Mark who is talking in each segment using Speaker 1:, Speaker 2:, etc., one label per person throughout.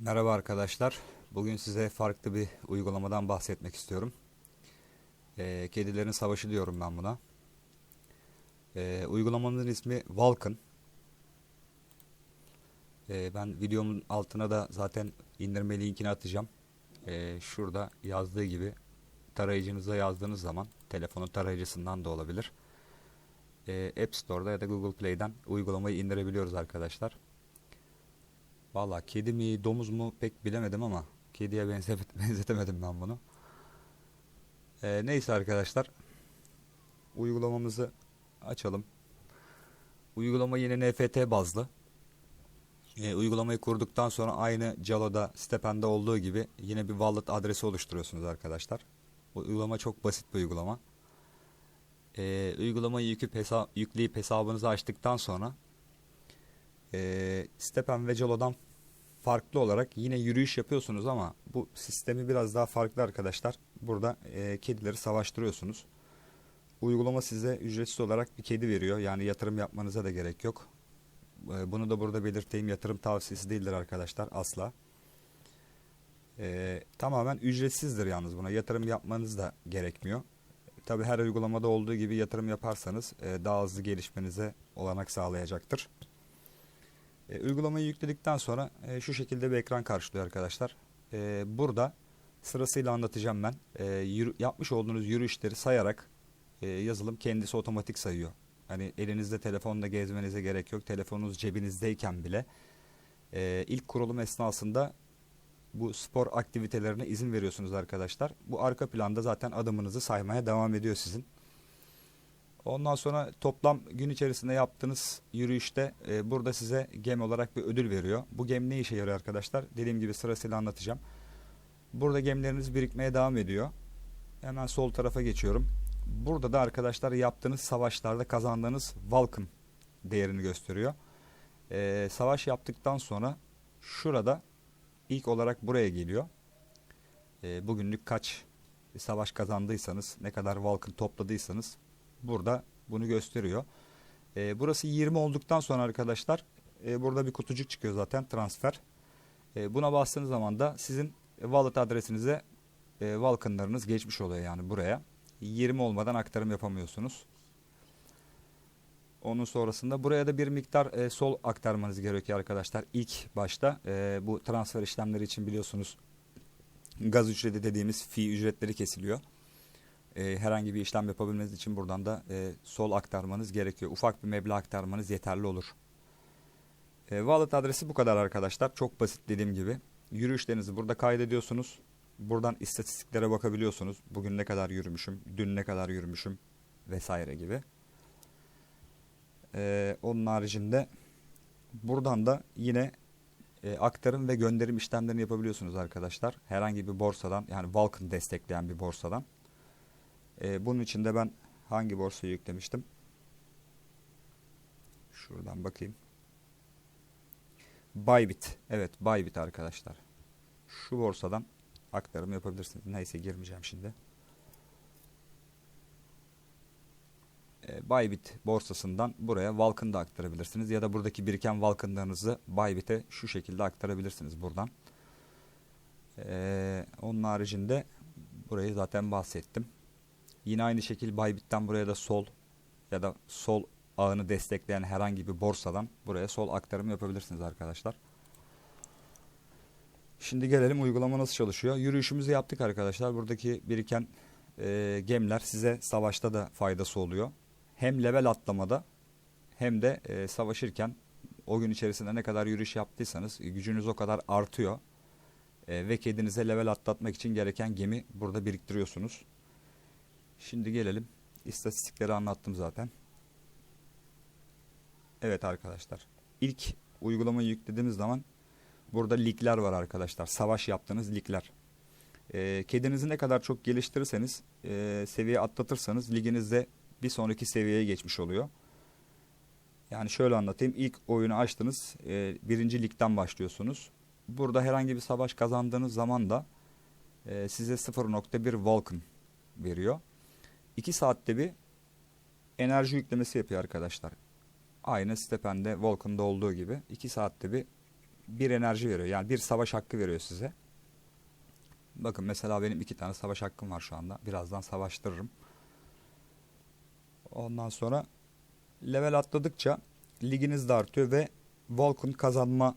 Speaker 1: Merhaba arkadaşlar. Bugün size farklı bir uygulamadan bahsetmek istiyorum. Ee, kedilerin savaşı diyorum ben buna. Ee, uygulamanın ismi Vulcan. Ee, ben videomun altına da zaten indirme linkini atacağım. Ee, şurada yazdığı gibi tarayıcınıza yazdığınız zaman telefonun tarayıcısından da olabilir. Ee, App Store'da ya da Google Play'den uygulamayı indirebiliyoruz arkadaşlar. Valla kedi mi domuz mu pek bilemedim ama kediye benze- benzetemedim ben bunu. Ee, neyse arkadaşlar uygulamamızı açalım. Uygulama yine NFT bazlı. Ee, uygulamayı kurduktan sonra aynı Jalo'da Stepen'de olduğu gibi yine bir wallet adresi oluşturuyorsunuz arkadaşlar. Uygulama çok basit bir uygulama. Ee, uygulamayı yüküp hesa yükleyip hesabınızı açtıktan sonra e, Stepen ve Jalo'dan farklı olarak yine yürüyüş yapıyorsunuz ama bu sistemi biraz daha farklı arkadaşlar. Burada e, kedileri savaştırıyorsunuz. Uygulama size ücretsiz olarak bir kedi veriyor. Yani yatırım yapmanıza da gerek yok. E, bunu da burada belirteyim. Yatırım tavsiyesi değildir arkadaşlar asla. E, tamamen ücretsizdir yalnız buna. Yatırım yapmanız da gerekmiyor. Tabi her uygulamada olduğu gibi yatırım yaparsanız e, daha hızlı gelişmenize olanak sağlayacaktır. E, uygulamayı yükledikten sonra e, şu şekilde bir ekran karşılıyor arkadaşlar. E, burada sırasıyla anlatacağım ben. E, yürü, yapmış olduğunuz yürüyüşleri sayarak e, yazılım kendisi otomatik sayıyor. Hani elinizde telefonla gezmenize gerek yok. Telefonunuz cebinizdeyken bile e, ilk kurulum esnasında bu spor aktivitelerine izin veriyorsunuz arkadaşlar. Bu arka planda zaten adımınızı saymaya devam ediyor sizin. Ondan sonra toplam gün içerisinde yaptığınız yürüyüşte e, burada size gem olarak bir ödül veriyor. Bu gem ne işe yarıyor arkadaşlar? Dediğim gibi sırasıyla anlatacağım. Burada gemleriniz birikmeye devam ediyor. Hemen sol tarafa geçiyorum. Burada da arkadaşlar yaptığınız savaşlarda kazandığınız Vulcan değerini gösteriyor. E, savaş yaptıktan sonra şurada ilk olarak buraya geliyor. E, bugünlük kaç savaş kazandıysanız, ne kadar Vulcan topladıysanız burada bunu gösteriyor. E, burası 20 olduktan sonra arkadaşlar e, burada bir kutucuk çıkıyor zaten transfer. E, buna bastığınız zaman da sizin wallet adresinize e, Vulcan'larınız geçmiş oluyor yani buraya. 20 olmadan aktarım yapamıyorsunuz. Onun sonrasında buraya da bir miktar e, sol aktarmanız gerekiyor arkadaşlar. İlk başta e, bu transfer işlemleri için biliyorsunuz gaz ücreti dediğimiz fi ücretleri kesiliyor e, herhangi bir işlem yapabilmeniz için buradan da e, sol aktarmanız gerekiyor. Ufak bir meblağ aktarmanız yeterli olur. E, wallet adresi bu kadar arkadaşlar. Çok basit dediğim gibi. Yürüyüşlerinizi burada kaydediyorsunuz. Buradan istatistiklere bakabiliyorsunuz. Bugün ne kadar yürümüşüm, dün ne kadar yürümüşüm vesaire gibi. E, onun haricinde buradan da yine e, aktarım ve gönderim işlemlerini yapabiliyorsunuz arkadaşlar. Herhangi bir borsadan yani Vulcan destekleyen bir borsadan. E, bunun için de ben hangi borsayı yüklemiştim? Şuradan bakayım. Bybit. Evet Bybit arkadaşlar. Şu borsadan aktarım yapabilirsiniz. Neyse girmeyeceğim şimdi. E, Bybit borsasından buraya Vulcan'da aktarabilirsiniz. Ya da buradaki biriken Vulcan'larınızı Bybit'e şu şekilde aktarabilirsiniz buradan. E, onun haricinde burayı zaten bahsettim. Yine aynı şekilde Bybit'ten buraya da sol ya da sol ağını destekleyen herhangi bir borsadan buraya sol aktarım yapabilirsiniz arkadaşlar. Şimdi gelelim uygulama nasıl çalışıyor. Yürüyüşümüzü yaptık arkadaşlar. Buradaki biriken e, gemler size savaşta da faydası oluyor. Hem level atlamada hem de e, savaşırken o gün içerisinde ne kadar yürüyüş yaptıysanız gücünüz o kadar artıyor. E, ve kedinize level atlatmak için gereken gemi burada biriktiriyorsunuz. Şimdi gelelim. İstatistikleri anlattım zaten. Evet arkadaşlar. İlk uygulamayı yüklediğimiz zaman burada ligler var arkadaşlar. Savaş yaptığınız ligler. E, kedinizi ne kadar çok geliştirirseniz, e, seviye atlatırsanız liginizde bir sonraki seviyeye geçmiş oluyor. Yani şöyle anlatayım. İlk oyunu açtınız. E, birinci ligden başlıyorsunuz. Burada herhangi bir savaş kazandığınız zaman da e, size 0.1 Vulcan veriyor. 2 saatte bir enerji yüklemesi yapıyor arkadaşlar. Aynı Stepen'de Vulcan'da olduğu gibi 2 saatte bir bir enerji veriyor. Yani bir savaş hakkı veriyor size. Bakın mesela benim iki tane savaş hakkım var şu anda. Birazdan savaştırırım. Ondan sonra level atladıkça liginiz de artıyor ve Vulcan kazanma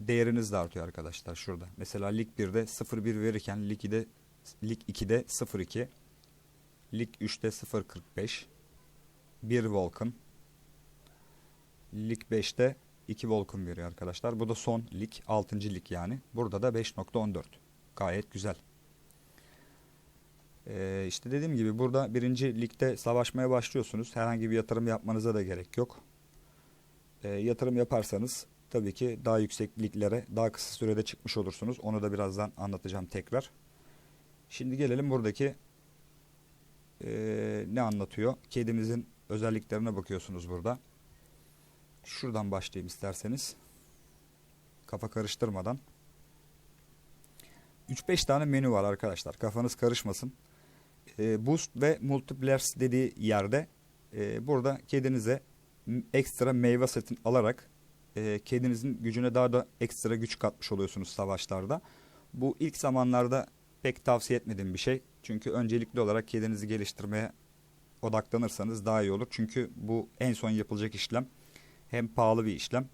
Speaker 1: değeriniz de artıyor arkadaşlar şurada. Mesela lig 1'de 0-1 verirken lig 2'de lig 2'de 0-2 lig 3'te 0-45 1 Vulcan lig 5'te 2 Vulcan veriyor arkadaşlar. Bu da son lig 6. lig yani. Burada da 5.14 gayet güzel. Ee, işte dediğim gibi burada birinci ligde savaşmaya başlıyorsunuz. Herhangi bir yatırım yapmanıza da gerek yok. Ee, yatırım yaparsanız tabii ki daha yüksek liglere daha kısa sürede çıkmış olursunuz. Onu da birazdan anlatacağım tekrar. Şimdi gelelim buradaki ee, ne anlatıyor? Kedimizin özelliklerine bakıyorsunuz burada. Şuradan başlayayım isterseniz. Kafa karıştırmadan. 3-5 tane menü var arkadaşlar. Kafanız karışmasın. E, boost ve multipliers dediği yerde e, burada kedinize ekstra meyve setin alarak e, kedinizin gücüne daha da ekstra güç katmış oluyorsunuz savaşlarda. Bu ilk zamanlarda pek tavsiye etmediğim bir şey. Çünkü öncelikli olarak kedinizi geliştirmeye odaklanırsanız daha iyi olur. Çünkü bu en son yapılacak işlem hem pahalı bir işlem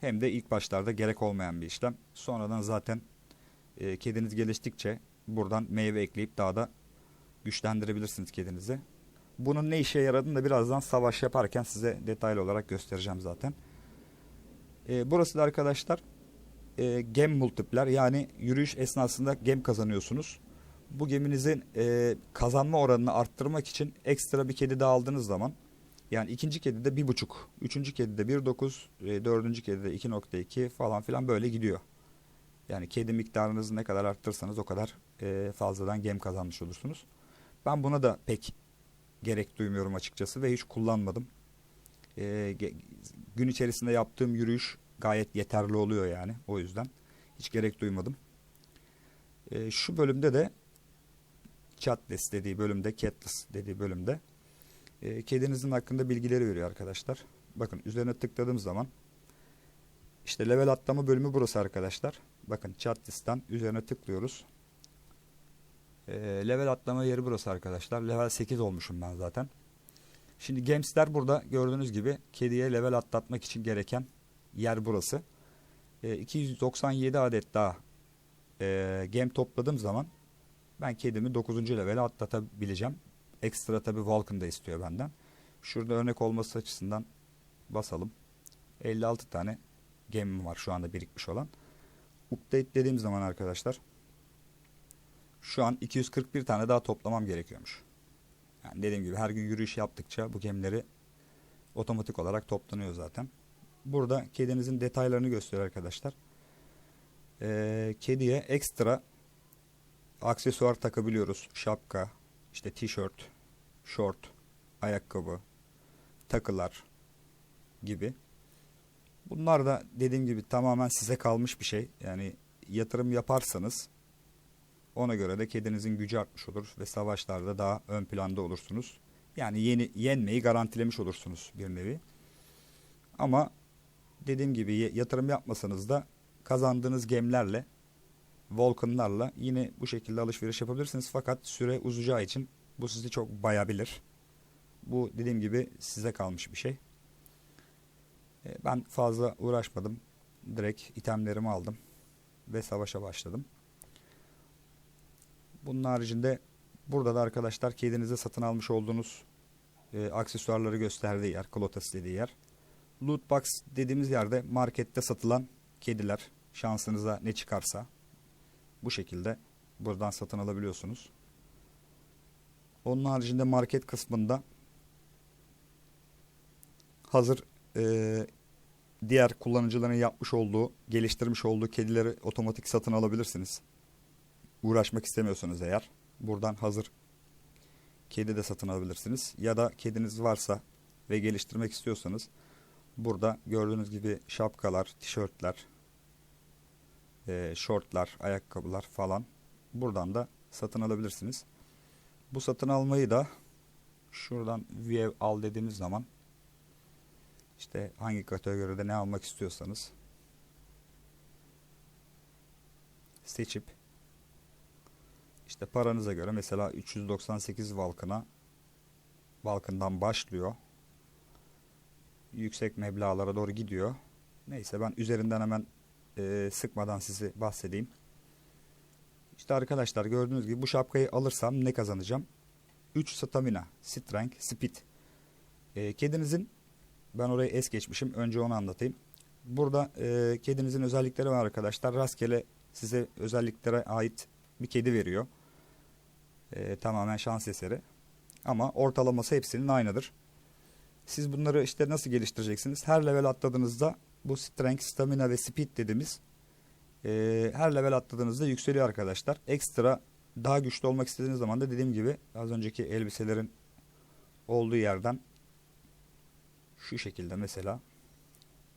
Speaker 1: hem de ilk başlarda gerek olmayan bir işlem. Sonradan zaten e, kediniz geliştikçe buradan meyve ekleyip daha da güçlendirebilirsiniz kedinizi. Bunun ne işe yaradığını da birazdan savaş yaparken size detaylı olarak göstereceğim zaten. E, burası da arkadaşlar e, gem multipler yani yürüyüş esnasında gem kazanıyorsunuz. Bu geminizin e, kazanma oranını arttırmak için ekstra bir kedi daha aldığınız zaman yani ikinci kedide 1.5, üçüncü kedide 1.9, e, dördüncü kedide 2.2 falan filan böyle gidiyor. Yani kedi miktarınızı ne kadar arttırırsanız o kadar e, fazladan gem kazanmış olursunuz. Ben buna da pek gerek duymuyorum açıkçası ve hiç kullanmadım. E, gün içerisinde yaptığım yürüyüş gayet yeterli oluyor yani o yüzden. Hiç gerek duymadım. E, şu bölümde de Chatles dediği bölümde, Catless dediği bölümde e, kedinizin hakkında bilgileri veriyor arkadaşlar. Bakın üzerine tıkladığım zaman işte level atlama bölümü burası arkadaşlar. Bakın Chatlist'ten üzerine tıklıyoruz. E, level atlama yeri burası arkadaşlar. Level 8 olmuşum ben zaten. Şimdi Games'ler burada gördüğünüz gibi kediye level atlatmak için gereken yer burası. E, 297 adet daha e, gem topladığım zaman ben kedimi 9. levele atlatabileceğim. Ekstra tabi Vulcan da istiyor benden. Şurada örnek olması açısından basalım. 56 tane gemim var şu anda birikmiş olan. Update dediğim zaman arkadaşlar şu an 241 tane daha toplamam gerekiyormuş. Yani dediğim gibi her gün yürüyüş yaptıkça bu gemileri otomatik olarak toplanıyor zaten. Burada kedinizin detaylarını gösteriyor arkadaşlar. Ee, kediye ekstra aksesuar takabiliyoruz. Şapka, işte tişört, şort, ayakkabı, takılar gibi. Bunlar da dediğim gibi tamamen size kalmış bir şey. Yani yatırım yaparsanız ona göre de kedinizin gücü artmış olur ve savaşlarda daha ön planda olursunuz. Yani yeni yenmeyi garantilemiş olursunuz bir nevi. Ama dediğim gibi yatırım yapmasanız da kazandığınız gemlerle Vulcan'larla yine bu şekilde alışveriş yapabilirsiniz. Fakat süre uzayacağı için bu sizi çok bayabilir. Bu dediğim gibi size kalmış bir şey. E, ben fazla uğraşmadım. Direkt itemlerimi aldım ve savaşa başladım. Bunun haricinde burada da arkadaşlar kedinize satın almış olduğunuz e, aksesuarları gösterdiği yer, Klotas dediği yer. Loot box dediğimiz yerde markette satılan kediler şansınıza ne çıkarsa bu şekilde buradan satın alabiliyorsunuz. Onun haricinde market kısmında hazır e, diğer kullanıcıların yapmış olduğu, geliştirmiş olduğu kedileri otomatik satın alabilirsiniz. Uğraşmak istemiyorsanız eğer buradan hazır kedi de satın alabilirsiniz. Ya da kediniz varsa ve geliştirmek istiyorsanız burada gördüğünüz gibi şapkalar, tişörtler, e, şortlar, ayakkabılar falan buradan da satın alabilirsiniz. Bu satın almayı da şuradan view al dediğimiz zaman işte hangi kategoride ne almak istiyorsanız seçip işte paranıza göre mesela 398 Valkın'a Valkın'dan başlıyor. Yüksek meblağlara doğru gidiyor. Neyse ben üzerinden hemen e, sıkmadan sizi bahsedeyim. İşte arkadaşlar gördüğünüz gibi bu şapkayı alırsam ne kazanacağım? 3 stamina, strength, speed. E, kedinizin ben orayı es geçmişim. Önce onu anlatayım. Burada e, kedinizin özellikleri var arkadaşlar. Rastgele size özelliklere ait bir kedi veriyor. E, tamamen şans eseri. Ama ortalaması hepsinin aynıdır. Siz bunları işte nasıl geliştireceksiniz? Her level atladığınızda bu strength, stamina ve speed dediğimiz e, her level atladığınızda yükseliyor arkadaşlar. Ekstra daha güçlü olmak istediğiniz zaman da dediğim gibi az önceki elbiselerin olduğu yerden şu şekilde mesela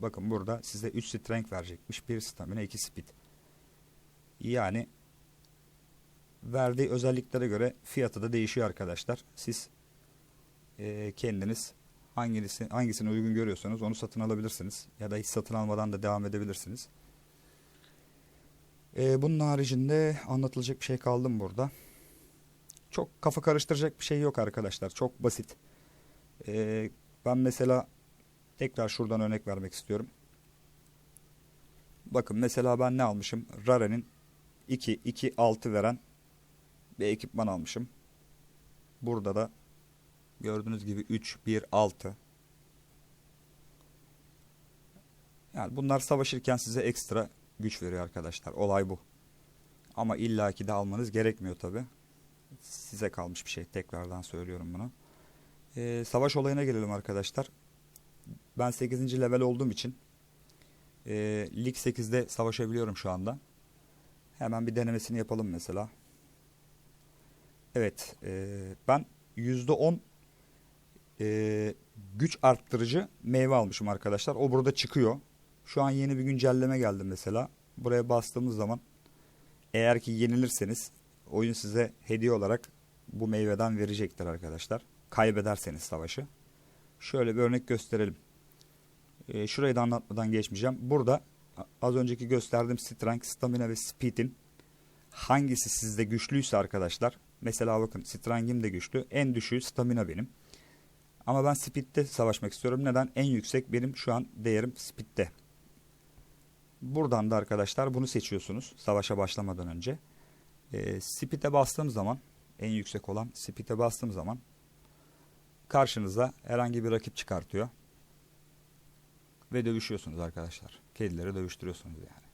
Speaker 1: bakın burada size 3 strength verecekmiş. 1 stamina 2 speed. Yani verdiği özelliklere göre fiyatı da değişiyor arkadaşlar. Siz e, kendiniz hangisi, hangisini uygun görüyorsanız onu satın alabilirsiniz. Ya da hiç satın almadan da devam edebilirsiniz. E, bunun haricinde anlatılacak bir şey kaldı mı burada? Çok kafa karıştıracak bir şey yok arkadaşlar. Çok basit. E, ben mesela tekrar şuradan örnek vermek istiyorum. Bakın mesela ben ne almışım? Rare'nin 2, 2, 6 veren bir ekipman almışım. Burada da gördüğünüz gibi 3, 1, 6. Yani bunlar savaşırken size ekstra güç veriyor arkadaşlar. Olay bu. Ama illaki de almanız gerekmiyor tabi. Size kalmış bir şey. Tekrardan söylüyorum bunu. Ee, savaş olayına gelelim arkadaşlar. Ben 8. level olduğum için e, Lig 8'de savaşabiliyorum şu anda. Hemen bir denemesini yapalım mesela. Evet. E, ben %10 e, güç arttırıcı meyve almışım arkadaşlar. O burada çıkıyor. Şu an yeni bir güncelleme geldi mesela. Buraya bastığımız zaman eğer ki yenilirseniz oyun size hediye olarak bu meyveden verecektir arkadaşlar. Kaybederseniz savaşı. Şöyle bir örnek gösterelim. E, şurayı da anlatmadan geçmeyeceğim. Burada az önceki gösterdiğim strength, stamina ve speed'in hangisi sizde güçlüyse arkadaşlar. Mesela bakın strength'im de güçlü. En düşüğü stamina benim. Ama ben speed'de savaşmak istiyorum. Neden? En yüksek benim şu an değerim speed'de. Buradan da arkadaşlar bunu seçiyorsunuz savaşa başlamadan önce. E, speed'e bastığım zaman en yüksek olan speed'e bastığım zaman karşınıza herhangi bir rakip çıkartıyor. Ve dövüşüyorsunuz arkadaşlar. Kedileri dövüştürüyorsunuz yani.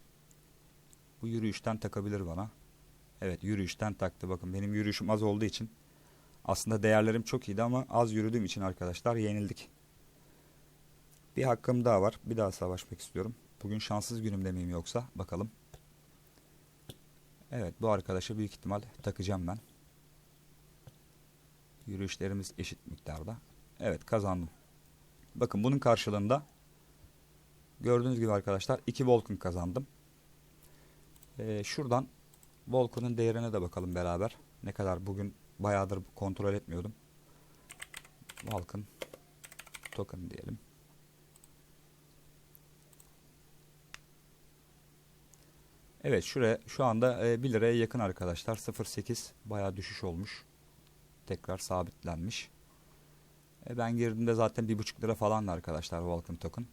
Speaker 1: Bu yürüyüşten takabilir bana. Evet yürüyüşten taktı. Bakın benim yürüyüşüm az olduğu için aslında değerlerim çok iyiydi ama az yürüdüğüm için arkadaşlar yenildik. Bir hakkım daha var. Bir daha savaşmak istiyorum. Bugün şanssız günüm demeyeyim yoksa bakalım. Evet bu arkadaşı büyük ihtimal takacağım ben. Yürüyüşlerimiz eşit miktarda. Evet kazandım. Bakın bunun karşılığında gördüğünüz gibi arkadaşlar 2 Vulcan kazandım. Ee, şuradan Vulcan'ın değerine de bakalım beraber. Ne kadar bugün bayağıdır kontrol etmiyordum. Vulcan token diyelim. Evet şuraya şu anda e, 1 liraya yakın arkadaşlar. 0.8 bayağı düşüş olmuş. Tekrar sabitlenmiş. E, ben girdiğimde zaten 1.5 lira falandı arkadaşlar Vulcan token.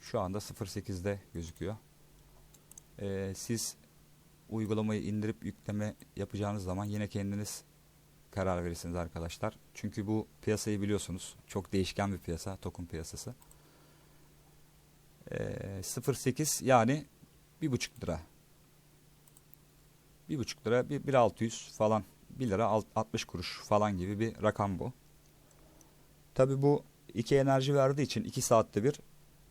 Speaker 1: Şu anda 0.8'de gözüküyor. E, siz uygulamayı indirip yükleme yapacağınız zaman yine kendiniz karar verirsiniz arkadaşlar. Çünkü bu piyasayı biliyorsunuz. Çok değişken bir piyasa. Token piyasası. E, 0.8 yani 1.5 lira 1,5 lira, 1.600 falan 1 lira 60 kuruş falan gibi bir rakam bu. Tabi bu iki enerji verdiği için 2 saatte bir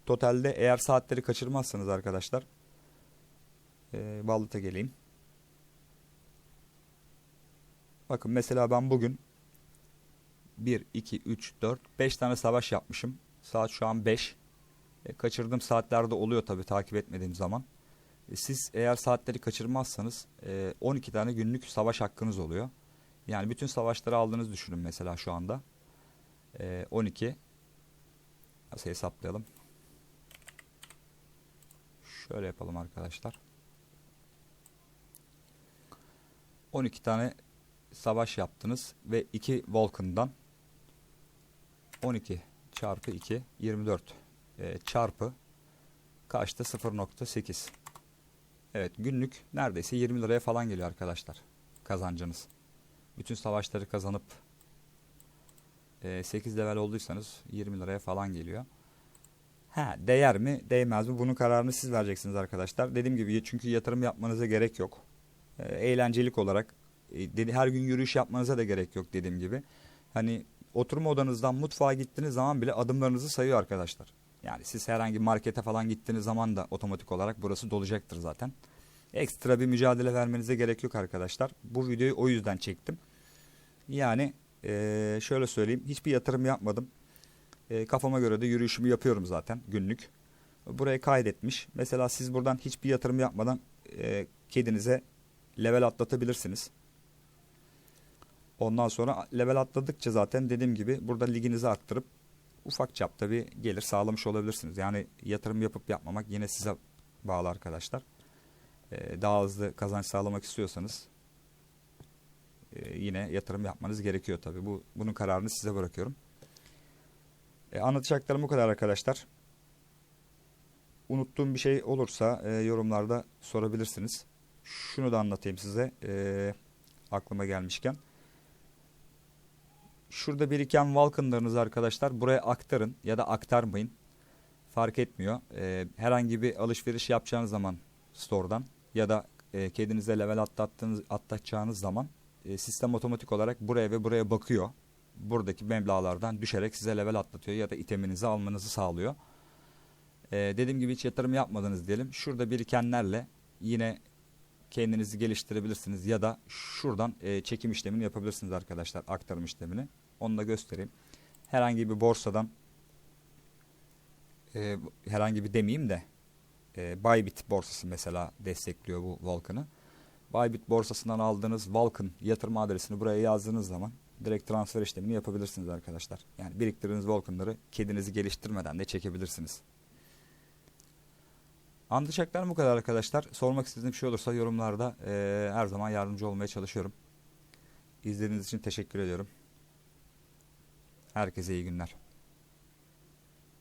Speaker 1: totalde eğer saatleri kaçırmazsanız arkadaşlar e, Ballıt'a geleyim. Bakın mesela ben bugün 1, 2, 3, 4, 5 tane savaş yapmışım. Saat şu an 5. E, kaçırdığım saatlerde oluyor tabi takip etmediğim zaman. E, siz eğer saatleri kaçırmazsanız 12 e, tane günlük savaş hakkınız oluyor. Yani bütün savaşları aldığınızı düşünün mesela şu anda. 12 nasıl hesaplayalım? Şöyle yapalım arkadaşlar. 12 tane savaş yaptınız ve 2 Vulcan'dan 12 çarpı 2 24 e, çarpı kaçta 0.8 Evet günlük neredeyse 20 liraya falan geliyor arkadaşlar kazancınız. Bütün savaşları kazanıp e, 8 level olduysanız 20 liraya falan geliyor. Ha değer mi değmez mi bunun kararını siz vereceksiniz arkadaşlar. Dediğim gibi çünkü yatırım yapmanıza gerek yok. E, eğlencelik olarak dedi, her gün yürüyüş yapmanıza da gerek yok dediğim gibi. Hani oturma odanızdan mutfağa gittiğiniz zaman bile adımlarınızı sayıyor arkadaşlar. Yani siz herhangi markete falan gittiğiniz zaman da otomatik olarak burası dolacaktır zaten. Ekstra bir mücadele vermenize gerek yok arkadaşlar. Bu videoyu o yüzden çektim. Yani ee, şöyle söyleyeyim hiçbir yatırım yapmadım. Ee, kafama göre de yürüyüşümü yapıyorum zaten günlük. Buraya kaydetmiş. Mesela siz buradan hiçbir yatırım yapmadan e, kedinize level atlatabilirsiniz. Ondan sonra level atladıkça zaten dediğim gibi burada liginizi arttırıp ufak çapta bir gelir sağlamış olabilirsiniz. Yani yatırım yapıp yapmamak yine size bağlı arkadaşlar. Ee, daha hızlı kazanç sağlamak istiyorsanız e, yine yatırım yapmanız gerekiyor tabi. Bu bunun kararını size bırakıyorum. E, anlatacaklarım bu kadar arkadaşlar. Unuttuğum bir şey olursa e, yorumlarda sorabilirsiniz. Şunu da anlatayım size e, aklıma gelmişken. Şurada biriken Vulcan'larınızı arkadaşlar buraya aktarın ya da aktarmayın. Fark etmiyor. E, herhangi bir alışveriş yapacağınız zaman store'dan ya da e, kedinize level atlattığınız, atlatacağınız zaman e, sistem otomatik olarak buraya ve buraya bakıyor. Buradaki meblağlardan düşerek size level atlatıyor ya da iteminizi almanızı sağlıyor. E, dediğim gibi hiç yatırım yapmadınız diyelim. Şurada birikenlerle yine kendinizi geliştirebilirsiniz ya da şuradan e, çekim işlemini yapabilirsiniz arkadaşlar aktarım işlemini. Onu da göstereyim. Herhangi bir borsadan e, herhangi bir demeyeyim de e, Bybit borsası mesela destekliyor bu Vulcan'ı. Bybit borsasından aldığınız Vulcan yatırım adresini buraya yazdığınız zaman direkt transfer işlemini yapabilirsiniz arkadaşlar. Yani biriktirdiğiniz Vulcan'ları kedinizi geliştirmeden de çekebilirsiniz. Anlatacaklarım bu kadar arkadaşlar. Sormak istediğiniz bir şey olursa yorumlarda e, her zaman yardımcı olmaya çalışıyorum. İzlediğiniz için teşekkür ediyorum. Herkese iyi günler.